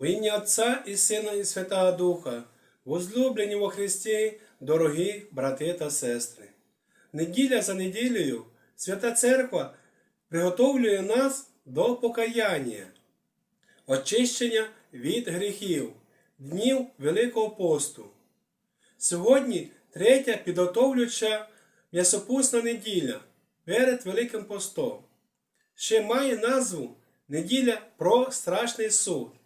У ім'я Отця і Сина і Святого Духа, возлюблені во Христі, дорогі брати та сестри. Неділя за неділею Свята Церква приготовлює нас до покаяння, очищення від гріхів, днів Великого посту. Сьогодні третя підготовлююча м'ясопусна неділя перед Великим постом. Ще має назву Неділя про страшний суд.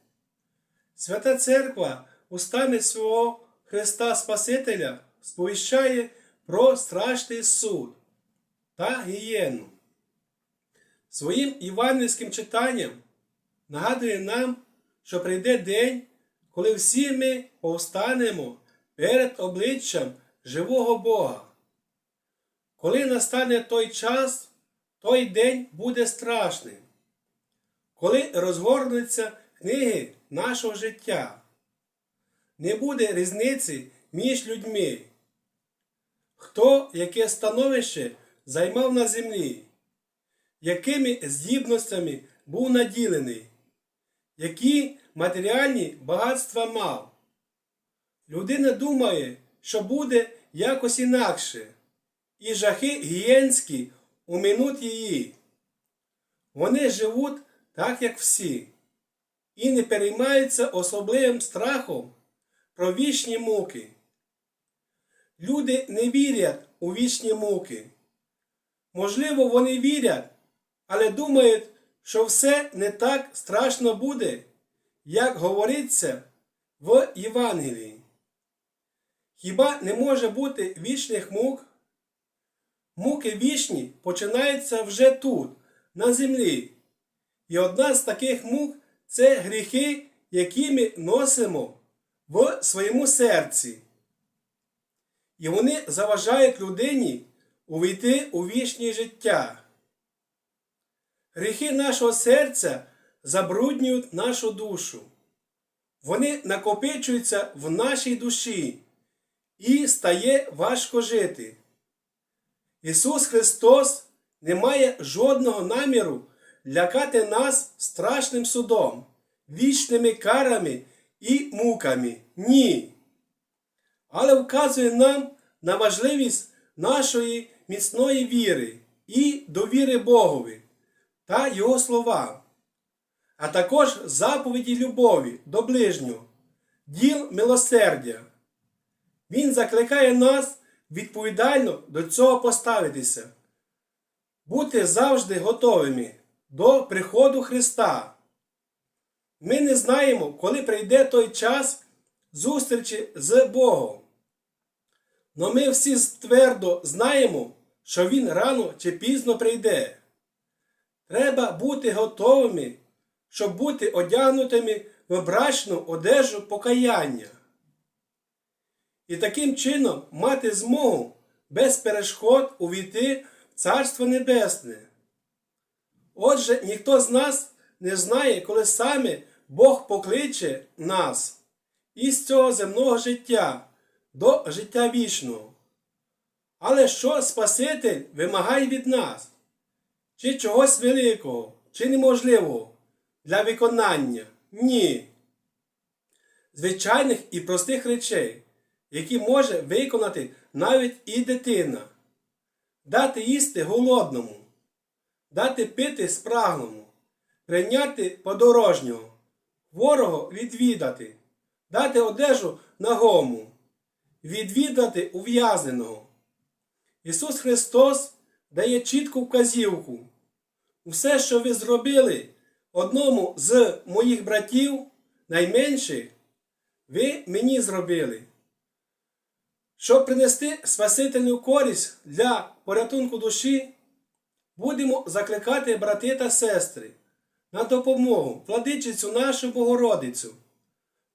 Свята Церква устами свого Христа Спасителя сповіщає про страшний суд та гієну. Своїм івангельським читанням нагадує нам, що прийде день, коли всі ми повстанемо перед обличчям живого Бога. Коли настане той час, той день буде страшним. Коли розгорнуться книги нашого життя, не буде різниці між людьми, хто яке становище займав на землі, якими здібностями був наділений, які матеріальні багатства мав. Людина думає, що буде якось інакше, і жахи гієнські уминуть її. Вони живуть так, як всі, і не переймаються особливим страхом про вічні муки. Люди не вірять у вічні муки. Можливо, вони вірять, але думають, що все не так страшно буде, як говориться в Євангелії. Хіба не може бути вічних мук? Муки вічні починаються вже тут, на землі. І одна з таких мук це гріхи, які ми носимо в своєму серці. І вони заважають людині увійти у вічне життя. Гріхи нашого серця забруднюють нашу душу. Вони накопичуються в нашій душі і стає важко жити. Ісус Христос не має жодного наміру лякати нас страшним судом, вічними карами і муками. Ні. Але вказує нам на важливість нашої міцної віри і довіри Богові та Його словам, а також заповіді любові до ближнього, діл милосердя. Він закликає нас відповідально до цього поставитися, бути завжди готовими до приходу Христа. Ми не знаємо, коли прийде той час зустрічі з Богом. Но ми всі твердо знаємо, що Він рано чи пізно прийде. Треба бути готовими, щоб бути одягнутими в брачну одежу покаяння. І таким чином мати змогу без перешкод увійти в Царство Небесне. Отже, ніхто з нас не знає, коли саме Бог покличе нас із цього земного життя до життя вічного. Але що Спаситель вимагає від нас? Чи чогось великого, чи неможливого для виконання? Ні. Звичайних і простих речей, які може виконати навіть і дитина, дати їсти голодному, дати пити спрагному, прийняти подорожнього, ворога відвідати, дати одежу нагому, відвідати ув'язненого. Ісус Христос дає чітку вказівку. Все, що ви зробили одному з моїх братів, найменших, ви мені зробили. Щоб принести спасительну користь для порятунку душі, будемо закликати брати та сестри на допомогу владичицю нашу Богородицю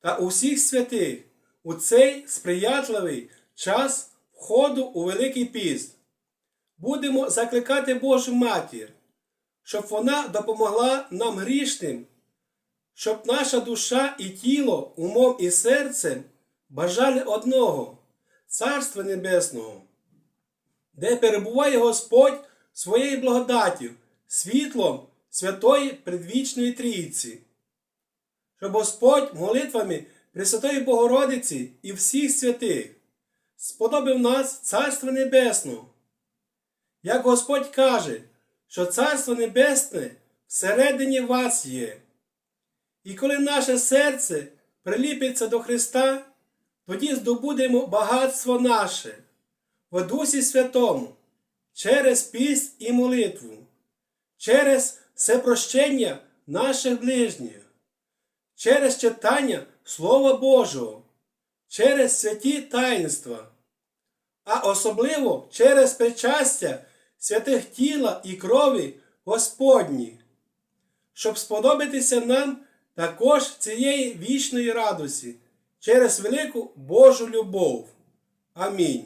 та усіх святих у цей сприятливий час входу у Великий піст. Будемо закликати Божу Матір, щоб вона допомогла нам грішним, щоб наша душа і тіло, умом і серцем бажали одного Царства Небесного, де перебуває Господь своєю благодаттю, світлом Святої Предвічної Трійці. щоб Господь молитвами Пресвятої Богородиці і всіх святих сподобав нас Царство Небесного. Як Господь каже, що Царство Небесне всередині вас є. І коли наше серце приліпиться до Христа, тоді здобудемо багатство наше в Дусі Святому через піст і молитву, через всепрощення наших ближніх, через читання Слова Божого, через святі таїнства, а особливо через причастя святих тіла і крові Господні, щоб сподобатися нам також цієї вічної радості через велику Божу любов. Амінь.